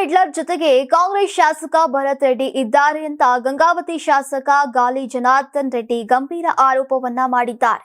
Peddler ಜೊತೆಗೆ ಕಾಂಗ್ರೆಸ್ ಶಾಸಕ ಭರತ್ ರೆಡ್ಡಿ ಇದ್ದಾರೆ ಅಂತ ಗಂಗಾವತಿ ಶಾಸಕ ಗಾಲಿ ಜನಾರ್ದನ್ ರೆಡ್ಡಿ ಗಂಭೀರ ಆರೋಪವನ್ನ ಮಾಡಿದ್ದಾರೆ.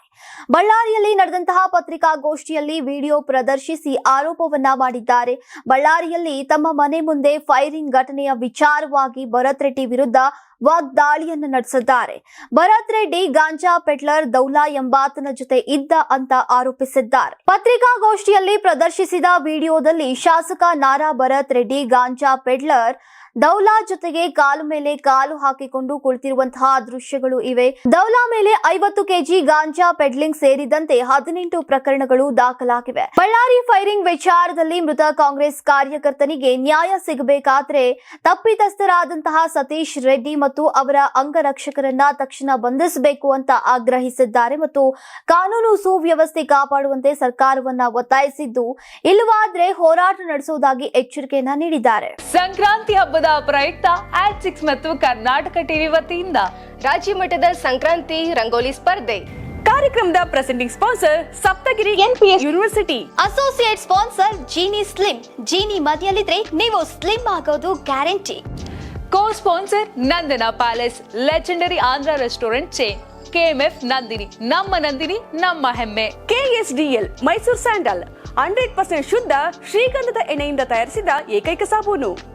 ಬಳ್ಳಾರಿಯಲ್ಲಿ ನಡೆದಂತಹ ಪತ್ರಿಕಾಗೋಷ್ಠಿಯಲ್ಲಿ ವಿಡಿಯೋ ಪ್ರದರ್ಶಿಸಿ ಆರೋಪವನ್ನ ಮಾಡಿದ್ದಾರೆ. ಬಳ್ಳಾರಿಯಲ್ಲಿ ತಮ್ಮ ಮನೆ ಮುಂದೆ ಫೈರಿಂಗ್ ಘಟನೆಯ ವಿಚಾರವಾಗಿ ಭರತ್ ರೆಡ್ಡಿ ವಿರುದ್ಧ ವಾಗ್ದಾಳಿಯನ್ನು ನಡೆಸಿದ್ದಾರೆ. ಭರತ್ ರೆಡ್ಡಿ, ಗಾಂಜಾ ಪೆಟ್ಲರ್, ದೌಲಾ ಎಂಬಾತನ ಜೊತೆ ಇದ್ದ ಅಂತ ಆರೋಪಿಸಿದ್ದಾರೆ. ಪತ್ರಿಕಾಗೋಷ್ಠಿಯಲ್ಲಿ ಪ್ರದರ್ಶಿಸಿದ ವಿಡಿಯೋದಲ್ಲಿ ಶಾಸಕ ನಾರಾ ಭರತ್ ರೆಡ್ಡಿ, ಗಾಂಜಾ ಪೆಡ್ಲರ್ ದೌಲಾ ಜೊತೆಗೆ ಕಾಲು ಮೇಲೆ ಕಾಲು ಹಾಕಿಕೊಂಡು ಕುಳಿತಿರುವಂತಹ ದೃಶ್ಯಗಳು ಇವೆ. ದೌಲಾ ಮೇಲೆ ಐವತ್ತು ಕೆಜಿ ಗಾಂಜಾ ಪೆಡ್ಲಿಂಗ್ ಸೇರಿದಂತೆ ಹದಿನೆಂಟು ಪ್ರಕರಣಗಳು ದಾಖಲಾಗಿವೆ. ಬಳ್ಳಾರಿ ಫೈರಿಂಗ್ ವಿಚಾರದಲ್ಲಿ ಮೃತ ಕಾಂಗ್ರೆಸ್ ಕಾರ್ಯಕರ್ತನಿಗೆ ನ್ಯಾಯ ಸಿಗಬೇಕಾದ್ರೆ ತಪ್ಪಿತಸ್ಥರಾದಂತಹ ಸತೀಶ್ ರೆಡ್ಡಿ ಮತ್ತು ಅವರ ಅಂಗರಕ್ಷಕರನ್ನ ತಕ್ಷಣ ಬಂಧಿಸಬೇಕು ಅಂತ ಆಗ್ರಹಿಸಿದ್ದಾರೆ ಮತ್ತು ಕಾನೂನು ಸುವ್ಯವಸ್ಥೆ ಕಾಪಾಡುವಂತೆ ಸರ್ಕಾರವನ್ನ ಒತ್ತಾಯಿಸಿದ್ದು, ಇಲ್ಲವಾದ್ರೆ ಹೋರಾಟ ನಡೆಸುವುದಾಗಿ ಎಚ್ಚರಿಕೆಯನ್ನ ನೀಡಿದ್ದಾರೆ. ಸಂಕ್ರಾಂತಿ ಹಬ್ಬದ ಪ್ರಯುಕ್ತ ಆಟ್ ಸಿಕ್ಸ್ ಮತ್ತು ಕರ್ನಾಟಕ ಟಿವಿ ವತಿಯಿಂದ ರಾಜ್ಯ ಮಟ್ಟದ ಸಂಕ್ರಾಂತಿ ರಂಗೋಲಿ ಸ್ಪರ್ಧೆ. ಕಾರ್ಯಕ್ರಮದ presenting sponsor Saptagiri NPS university associate sponsor Jeeni slim Jeeni ಮನೆಯಲ್ಲಿದ್ರೆ ನೀವು ಸ್ಲಿಮ್ ಆಗೋದು guarantee co sponsor Nandana palace legendary Andhra restaurant chain KMF Nandini ನಮ್ಮ ನಂದಿನಿ ನಮ್ಮ ಹೆಮ್ಮೆ. KSDL Mysore sandal hundred percent ಶುದ್ಧ ಶ್ರೀಗಂಧದ ಎಣ್ಣೆಯಿಂದ ತಯಾರಿಸಿದ ಏಕೈಕ ಸಾಬೂನು.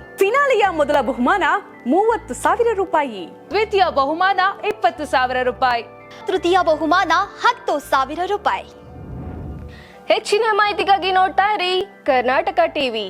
ಫಿನಾಲೆಯ ಮೊದಲ ಬಹುಮಾನ ಮೂವತ್ತು ಸಾವಿರ ರೂಪಾಯಿ. ದ್ವಿತೀಯ ಬಹುಮಾನ ಇಪ್ಪತ್ತು ಸಾವಿರ ರೂಪಾಯಿ. ತೃತೀಯ ಬಹುಮಾನ ಹತ್ತು ಸಾವಿರ ರೂಪಾಯಿ. ಹೆಚ್ಚಿನ ಮಾಹಿತಿಗಾಗಿ ನೋಡ್ತಾ ಇರಿ ಕರ್ನಾಟಕ ಟಿವಿ.